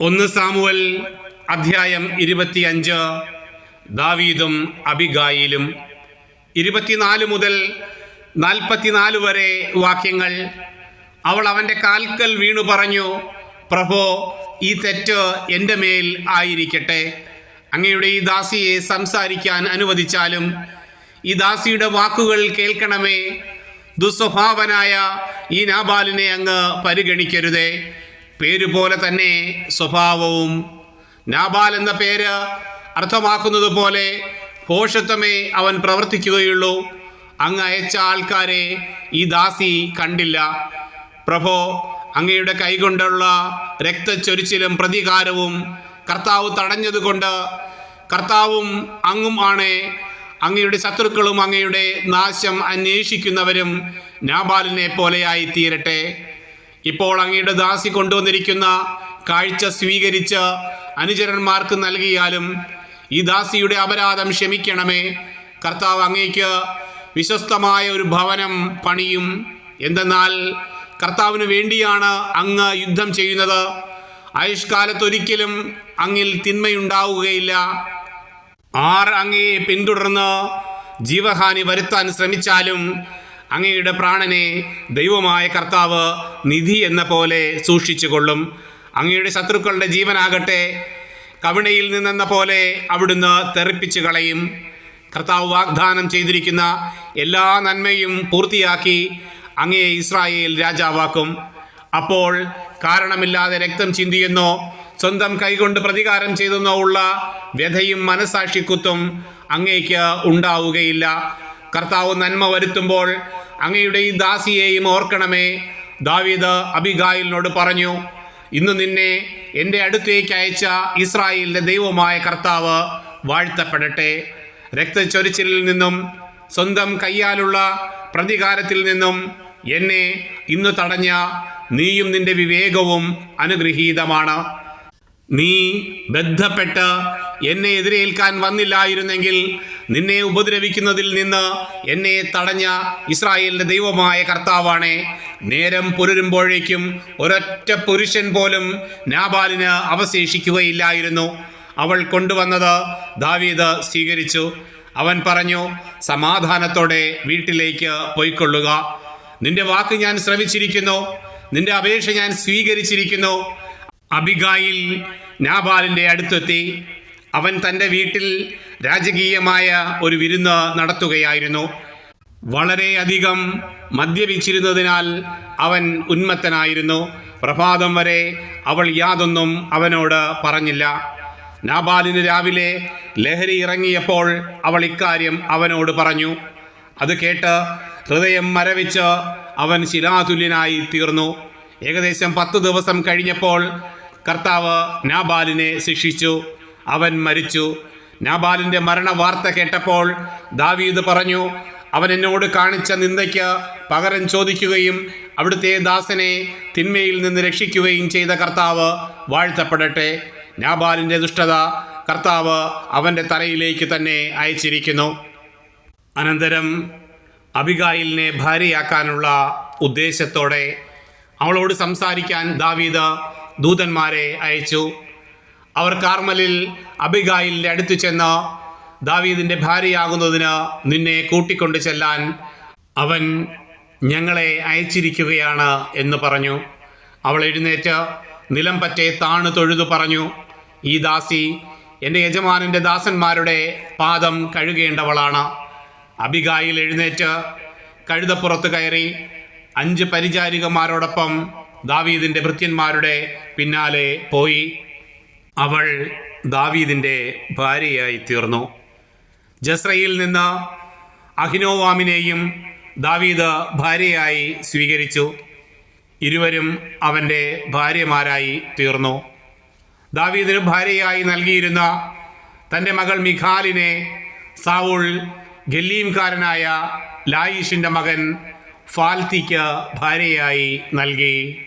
ഒന്ന് സാമുവൽ അധ്യായം ഇരുപത്തിയഞ്ച്. ദാവീദും അബിഗായിലും. ഇരുപത്തിനാല് മുതൽ നാൽപ്പത്തിനാല് വരെ വാക്യങ്ങൾ. അവൾ അവന്റെ കാൽക്കൽ വീണു പറഞ്ഞു പ്രഭോ ഈ തെറ്റ് എന്റെ മേൽ ആയിരിക്കട്ടെ. അങ്ങയുടെ ഈ ദാസിയെ സംസാരിക്കാൻ അനുവദിച്ചാലും ഈ ദാസിയുടെ വാക്കുകൾ കേൾക്കണമേ. ദുസ്വഭാവനായ ഈ നാബാലിനെ അങ്ങ് പരിഗണിക്കരുതേ. പേര് പോലെ തന്നെ സ്വഭാവവും. നാബാൽ എന്ന പേര് അർത്ഥമാക്കുന്നത് പോലെ ഭോഷത്വമേ അവൻ പ്രവർത്തിക്കുകയുള്ളൂ. അങ്ങ് അയച്ച ആൾക്കാരെ ഈ ദാസി കണ്ടില്ല. പ്രഭോ അങ്ങയുടെ കൈകൊണ്ടുള്ള രക്തച്ചൊരിച്ചിലും പ്രതികാരവും കർത്താവ് തടഞ്ഞതുകൊണ്ട് കർത്താവും അങ്ങും ആണ്. അങ്ങയുടെ ശത്രുക്കളും അങ്ങയുടെ നാശം അന്വേഷിക്കുന്നവരും നാബാലിനെ പോലെയായി തീരട്ടെ ഇപ്പോൾ അങ്ങയുടെ ദാസി കൊണ്ടുവന്നിരിക്കുന്ന കാഴ്ച സ്വീകരിച്ച് അനുചരന്മാർക്ക് നൽകിയാലും ഈ ദാസിയുടെ അപരാധം ക്ഷമിക്കണമേ. കർത്താവ് അങ്ങേക്ക് വിശ്വസ്തമായ ഒരു ഭവനം പണിയും. എന്തെന്നാൽ കർത്താവിന് വേണ്ടിയാണ് അങ്ങ് യുദ്ധം ചെയ്യുന്നത്. ആയുഷ്കാലത്തൊരിക്കലും അങ്ങിൽ തിന്മയുണ്ടാവുകയില്ല. ആർ അങ്ങയെ പിന്തുടർന്ന് ജീവഹാനി വരുത്താൻ ശ്രമിച്ചാലും അങ്ങയുടെ പ്രാണനെ ദൈവമായ കർത്താവ് നിധി എന്ന പോലെ സൂക്ഷിച്ചു കൊള്ളും അങ്ങയുടെ ശത്രുക്കളുടെ ജീവനാകട്ടെ കവിണയിൽ നിന്നെന്ന പോലെ അവിടുന്ന് തെറിപ്പിച്ചു കളയും. കർത്താവ് വാഗ്ദാനം ചെയ്തിരിക്കുന്ന എല്ലാ നന്മയും പൂർത്തിയാക്കി അങ്ങയെ ഇസ്രായേൽ രാജാവാക്കും. അപ്പോൾ കാരണമില്ലാതെ രക്തം ചിന്തിയെന്നോ സ്വന്തം കൈകൊണ്ട് പ്രതികാരം ചെയ്തെന്നോ ഉള്ള വ്യഥയും മനസാക്ഷിക്കുത്തും അങ്ങേക്ക് ഉണ്ടാവുകയില്ല. കർത്താവ് നന്മ വരുത്തുമ്പോൾ അങ്ങയുടെ ഈ ദാസിയെയും ഓർക്കണമേ. ദാവീദ് അബിഗായിലിനോട് പറഞ്ഞു ഇന്ന് നിന്നെ എന്റെ അടുത്തേക്ക് അയച്ച ഇസ്രായേലിന്റെ ദൈവമായ കർത്താവ് വാഴ്ത്തപ്പെടട്ടെ. രക്തച്ചൊരിച്ചിലിൽ നിന്നും സ്വന്തം കയ്യാലുള്ള പ്രതികാരത്തിൽ നിന്നും എന്നെ ഇന്ന് തടഞ്ഞ നീയും നിന്റെ വിവേകവും അനുഗ്രഹീതമാണ്. നീ ബന്ധപ്പെട്ട് എന്നെ എതിരേൽക്കാൻ വന്നില്ലായിരുന്നെങ്കിൽ നിന്നെ ഉപദ്രവിക്കുന്നതിൽ നിന്ന് എന്നെ തടഞ്ഞ ഇസ്രായേലിന്റെ ദൈവമായ കർത്താവാണ്. നേരം പുലരുമ്പോഴേക്കും ഒരൊറ്റ പുരുഷൻ പോലും നാബാലിന് അവശേഷിക്കുകയില്ലായിരുന്നു. അവൾ കൊണ്ടുവന്നത് ദാവീദ് സ്വീകരിച്ചു. അവൻ പറഞ്ഞു സമാധാനത്തോടെ വീട്ടിലേക്ക് പോയിക്കൊള്ളുക. നിന്റെ വാക്ക് ഞാൻ ശ്രവിച്ചിരിക്കുന്നു. നിന്റെ അപേക്ഷ ഞാൻ സ്വീകരിച്ചിരിക്കുന്നു. അബിഗായിൽ നാബാലിന്റെ അടുത്തെത്തി. അവൻ തന്റെ വീട്ടിൽ രാജകീയമായ ഒരു വിരുന്ന് നടത്തുകയായിരുന്നു. വളരെയധികം മദ്യപിച്ചിരുന്നതിനാൽ അവൻ ഉന്മത്തനായിരുന്നു. പ്രഭാതം വരെ അവൾ യാതൊന്നും അവനോട് പറഞ്ഞില്ല. നാബാലിന് രാവിലെ ലഹരി ഇറങ്ങിയപ്പോൾ അവൾ ഇക്കാര്യം അവനോട് പറഞ്ഞു. അത് കേട്ട് ഹൃദയം മരവിച്ച് അവൻ ശിലാതുല്യനായി തീർന്നു. ഏകദേശം പത്ത് ദിവസം കഴിഞ്ഞപ്പോൾ കർത്താവ് നാബാലിനെ ശിക്ഷിച്ചു. അവൻ മരിച്ചു. നാബാലിന്റെ മരണ വാർത്ത കേട്ടപ്പോൾ ദാവീദ് പറഞ്ഞു അവൻ എന്നോട് കാണിച്ച നിന്ദയ്ക്ക് പകരം ചോദിക്കുകയും അവിടുത്തെ ദാസനെ തിന്മയിൽ നിന്ന് രക്ഷിക്കുകയും ചെയ്ത കർത്താവ് വാഴ്ത്തപ്പെടട്ടെ. നാബാലിന്റെ ദുഷ്ടത കർത്താവ് അവന്റെ തലയിലേക്ക് തന്നെ അയച്ചിരിക്കുന്നു. അനന്തരം അബിഗായിലിനെ ഭാര്യയാക്കാനുള്ള ഉദ്ദേശത്തോടെ അവളോട് സംസാരിക്കാൻ ദാവീദ് ദൂതന്മാരെ അയച്ചു. അവർ കാർമലിൽ അബിഗായിലിന്റെ അടുത്ത് ചെന്ന് ദാവീദിന്റെ ഭാര്യയാകുന്നതിന് നിന്നെ കൂട്ടിക്കൊണ്ടു ചെല്ലാൻ അവൻ ഞങ്ങളെ അയച്ചിരിക്കുകയാണ് എന്ന് പറഞ്ഞു. അവൾ എഴുന്നേറ്റ് നിലം പറ്റെ താണു തൊഴുതു പറഞ്ഞു ഈ ദാസി എന്റെ യജമാനന്റെ ദാസന്മാരുടെ പാദം കഴുകേണ്ടവളാണ്. അബിഗായിൽ എഴുന്നേറ്റ് കഴുതപ്പുറത്ത് കയറി അഞ്ച് പരിചാരികമാരോടൊപ്പം ദാവീദിന്റെ ഭൃത്യന്മാരുടെ പിന്നാലെ പോയി. അവൾ ദാവീദിന്റെ ഭാര്യയായി തീർന്നു. ജസ്രയിൽ നിന്ന് അഹിനോവാമിനെയും ദാവീദ് ഭാര്യയായി സ്വീകരിച്ചു. ഇരുവരും അവന്റെ ഭാര്യമാരായി തീർന്നു. ദാവീദിന് ഭാര്യയായി നൽകിയിരുന്ന തന്റെ മകൾ മിഖാലിനെ സാവുൾ ഗല്ലീംകാരനായ ലായിഷിന്റെ മകൻ ഫാൽത്തിക്ക് ഭാര്യയായി നൽകി.